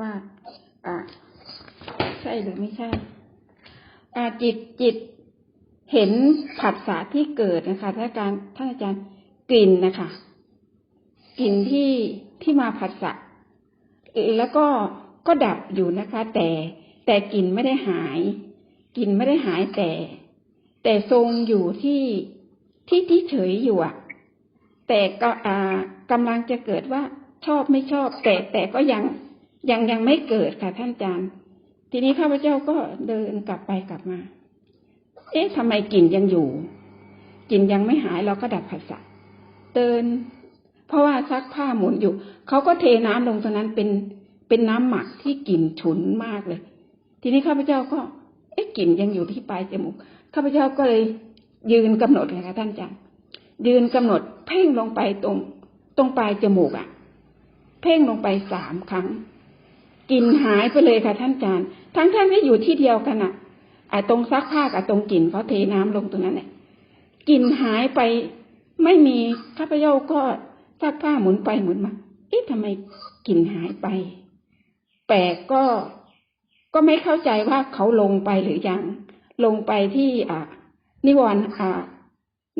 ว่าอ่าใช่หรือไม่ใช่อ่าจิตจิตเห็นผัสสะที่เกิดนะคะท่านอาจารย์ท่านอาจารย์กลิ่นนะคะกลิ่นที่ที่มาผัสสะแล้วก็ก็ดับอยู่นะคะ แต่แต่กลิ่นไม่ได้หายกลิ่นไม่ได้หายแต่ แต่ทรงอยู่ที่ที่ที่เฉยอยู่อะแต่ก็อ่ากำลังจะเกิดว่าชอบไม่ชอบ แต่แต่ก็ยัง ยังยังไม่เกิดค่ะท่านอาจารย์ ทีนี้ข้าพเจ้าก็เดินกลับไปกลับมา เอ๊ะทำไมกลิ่นยังอยู่กลิ่นยังไม่หายเราก็ดับผัสสะเดิน เพราะว่าซักผ้าหมุนอยู่เขาก็เทน้ำลงตรงนั้นเป็นเป็นน้ำหมักที่กลิ่นฉุนมากเลย ทีนี้ข้าพเจ้าก็ เอ๊ะกลิ่นยังอยู่ที่ปลายจมูกข้าพเจ้าก็เลยยืนกำหนดเลยค่ะท่านอาจารย์ยืนกำหนดเพ่งลงไปตรง ตรงปลายจมูกอะ่ะ เพ่งลงไปสามครั้ง กลิ่นหายไปเลยค่ะท่านอาจารย์ ทั้งท่านที่อยู่ที่เดียวกันอะ่ะไอ้ตรงซักผ้ากับตรงกลิ่นเขาเทน้ำลงตรงนั้นเนี่ยกลิ่นหายไปไม่มีข้าพเจ้าก็ซักผ้าหมุนไปหมุนมาเอ๊ะทำไมกลิ่นหายไป แปลกก็ก็ไม่เข้าใจว่าเขาลงไปหรือยัง ลงไปที่อ่านิวรณ์อ่า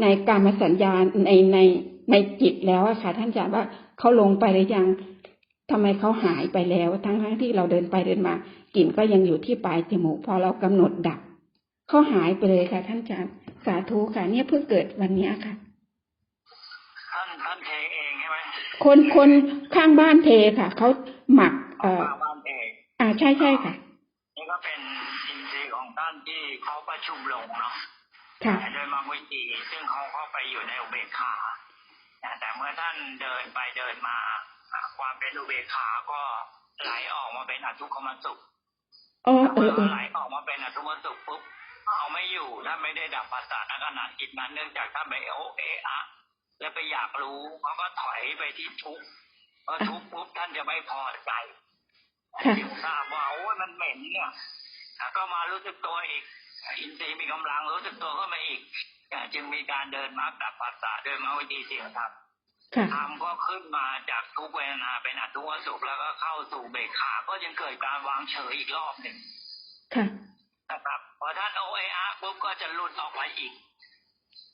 ในการมาสัญญาในในในจิตแล้วอะค่ะ ท่านอาจารย์ว่าเขาลงไปหรือยัง ทำไมเขาหายไปแล้ว ทั้งทั้งที่เราเดินไปเดินมากลิ่นก็ยังอยู่ที่ปลายจมูกพอเรากำหนดดับเขาหายไปเลยค่ะ ท่านอาจารย์สาธุค่ะ เนี่ยเพิ่งเกิดวันเนี้ยค่ะท่านท่านเทเองใช่ไหมคนคนข้างบ้านเทค่ะเขาหมัก เอ่อมาบ้านเองอ่าใช่ใช่ค่ะนี่ก็เป็นอินทรีย์ของท่านที่เขาประชุมลงเนาะค่ะโดยมังวิธีซึ่งเขาเข้าไปอยู่ในอุเบกขาแต่เมื่อท่านเดินไปเดินมา ความเป็นอุเบกขาก็ไหลออกมาเป็นอทุกขมสุขอ๋อเอเมื่อเอออไหลออกมาเป็นอทุกขมสุขปุ๊บเอาไม่อยู่ถ้าไม่ได้ดับปัสสาวะขณะจิตนั้นเนื่องจากท่านไปโอเอะอะแล้วไปอยากรู้เขาก็ถอยไปที่ทุกข์พอทุกข์ปุ๊บท่านจะไม่พอใจค่ะจึงทราบว่าโอ้ยมันเหม็นเนี่ยอะก็มารู้สึกตัวอีก อินทรีย์มีกำลังรู้สึกตัวเข้ามาอีกอะจึงมีการเดินมาร์กดับปัสสาวะโดยมาวิธีเสียงธรรมค่ะ ธรรมก็ขึ้นมาจากทุกเวทนาเป็นอทุกขสุขแล้วก็เข้าสู่เบกขาก็ยังเกิดการวางเฉยอีกรอบหนึ่งค่ะนะครับพอท่านโอเออาปุ๊บก็จะหลุดออกไปอีก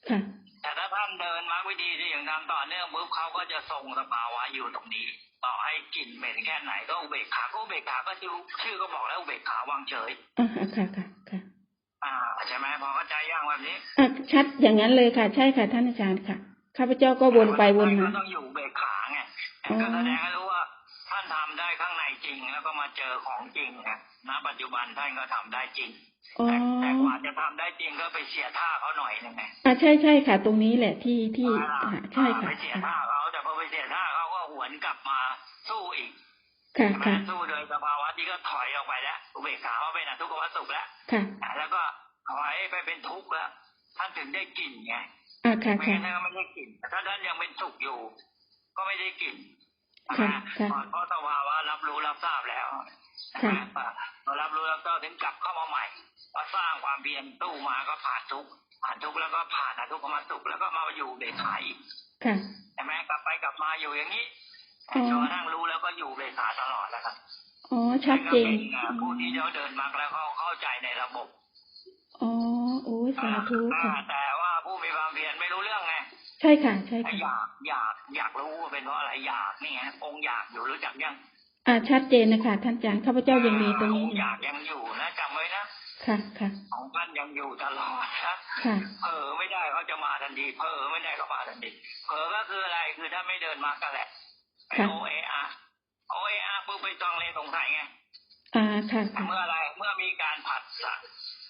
ค่ะแต่ถ้าท่านเดินมาร์กวิธีที่อย่างทำต่อเนื่องปุ๊บเขาก็จะทรงสภาวะอยู่ตรงนี้ ต่อให้กลิ่นเหม็นแค่ไหนก็อุเบกขาก็อุเบกขาก็ชื่อชื่อก็บอกแล้วอุเบกขาวางเฉยอ่าค่ะค่ะค่ะอ่าใช่ไหมพอเข้าใจย่างแบบนี้อะชัดอย่างนั้นเลยค่ะ ใช่ค่ะท่านอาจารย์ค่ะ ข้าพเจ้าก็วนไปวนมาก็ต้องอยู่เบกขาไงอ๋อก็แสดงให้รู้ว่าท่านทำได้ข้างในจริงแล้วก็มาเจอของจริงไงณปัจจุบันท่านก็ทำได้จริงอ๋อแต่แต่กว่าจะทำได้จริงก็ไปเสียท่าเขาหน่อยหนึงไงอ่าใช่ใช่ค่ะ ตรงนี้แหละที่ที่อ่าใช่ค่ะไปเสียค่ะท่าเขาแต่พอไปเสียท่าเขาก็หวนกลับมาสู้อีกค่ะใช่ไหมค่ะสู้โดยสภาวะที่ก็ถอยออกไปแล้วอุเบกขาเขาเป็นอทุกขวัตสุขแล้วค่ะแล้วก็ถอยไปเป็นทุกข์แล้วท่านถึงได้กลิ่นไงอ่าค่ะไม่ค่ะงั้นท่านก็ไม่ได้กลิ่นแต่ ถ้าท่านยังเป็นสุขอยู่ ก็ไม่ได้กลิ่นค่ะค่ะเพราะสภาวะรับรู้รับทราบแล้วค่ะพอรับรู้รับทราบถึงกลับเข้ามาใหม่พอสร้างความเพียรตู้มาก็ผ่านทุกข์ผ่านทุกข์แล้วก็ผ่านอทุกขมสุขแล้วก็มาอยู่เบกขาอีกค่ะใช่ไหมกลับไปกลับมาอยู่อย่างนี้อ๋อจนกระทั่งรู้แล้วก็อยู่เบกขาตลอดแล้วครับอ๋อชัดเจนก็เป็นผู้ที่เขาเดินมาแล้วเขาเข้าใจในระบบอ๋อโอ้ยสาธุค่ะอ่าแต่ ช่ค่ะใช่อค่ะยากอยากอยากรู้ว่าเป็นเพราะอะไรอยากนี่ไงองค์อยากอยู่รู้จักยังอ่าชัดเจนนะคะท่านอาจารย์ข้าพเจ้ายังมีตรงนี้องอค์ยู่อยากยังอยู่นะจำไว้นะค่ะค่ะของท่านยังอยู่ตลอดนะค่ะเผลอไม่ได้เขาจะมาทันทีเผลอไม่ได้ก็มาทันทีเผลอก็คืออะไรคือถ้าไม่เดินมากันแหละค่ะโอเออาโอเออาปุ๊บไปต้องเลยสงสัยไงอ่าค่ะค่ะเมื่ออะไรเมื่อมีการผัสสะ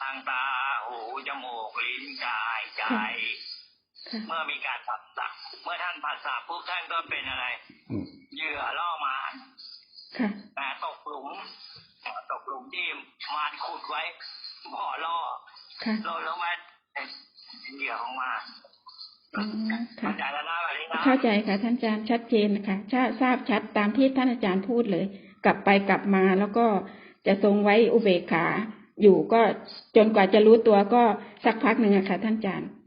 ทางตาหูจมูกลิ้นกายใจค่ะ เมื่อมีการผัสสะเมื่อท่านผัสสะปุ๊บท่านก็เป็นอะไรเหยื่อล่อมารค่ะนะตกหลุมตกหลุมที่มารขุดไว้บ่อล่อค่ะล่อแล้วมาเป็นเหยื่อของมารอ๋อค่ะเข้าใจแล้วนะแบบนี้นะเข้าใจค่ะท่านอาจารย์ชัดเจนนะคะทราบทราบชัดตามที่ท่านอาจารย์พูดเลย กลับไปกลับมาแล้วก็จะทรงไว้อุเบกขา อยู่ก็จนกว่าจะรู้ตัวก็สักพักหนึ่งอะค่ะท่านอาจารย์ค่ะ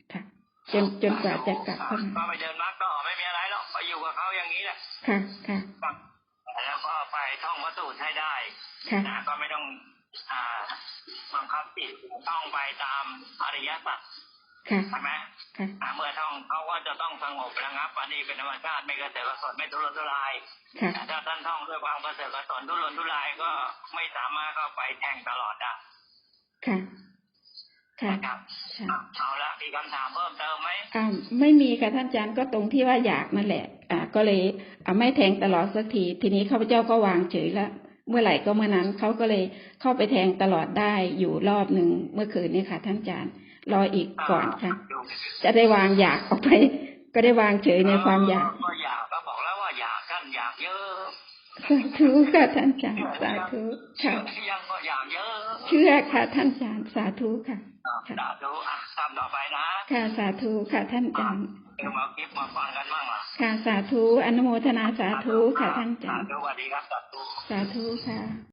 จนจนกว่าจะกลับเข้ามาก็ไปเดินมักต่อไม่มีอะไรหรอกไปอยู่กับเขาอย่างนี้แหละค่ะค่ะแล้วก็ไปท่องภาสูตรให้ได้ค่ะนะก็ไม่ต้องอ่าบังคับจิตต้องไปตามอริยสัจค่ะใช่ไหมค่ะอ่าเมื่อท่องเขาก็จะต้องสงบระงับอันนี้เป็นธรรมชาติไม่กระเสือกกระสนไม่ทุรนทุรายค่ะแต่ถ้าท่านท่องด้วยความกระเสือกกระสนทุรนทุรายก็ไม่สามารถเข้าไปแทงตลอดได้ค่ะค่ะ นะครับค่ะอะเอาละมีคำถามเพิ่มเติมไหมอ่าไม่มีค่ะท่านอาจารย์ก็ตรงที่ว่าอยากนั่นแหละ อ่า ก็เลยอ่าไม่แทงตลอดสักที ทีนี้ข้าพเจ้าก็วางเฉยแล้วเมื่อไหร่ก็เมื่อนั้นเขาก็เลยเข้าไปแทงตลอดได้อยู่รอบหนึ่งเมื่อคืนนี้ค่ะ ท่านอาจารย์ รออีกก่อนค่ะ จะได้วางอยากออกไป ก็ได้วางเฉยในความอยากก็อยากก็บอกแล้วว่าอยากท่านอยากเยอะสาธุค่ะท่านอาจารย์สาธุค่ะยังก็อยาก เยอะเชื่อค่ะ ท่านอาจารย์สาธุค่ะอะสาธุอะทำต่อไปนะ ค่ะสาธุค่ะท่านอาจารย์เดี๋ยวมาคลิปมาฟังกันบ้างล่ะค่ะสาธุอนุโมทนาสาธุค่ะท่านอาจารย์สวัสดีครับสาธุสาธุค่ะ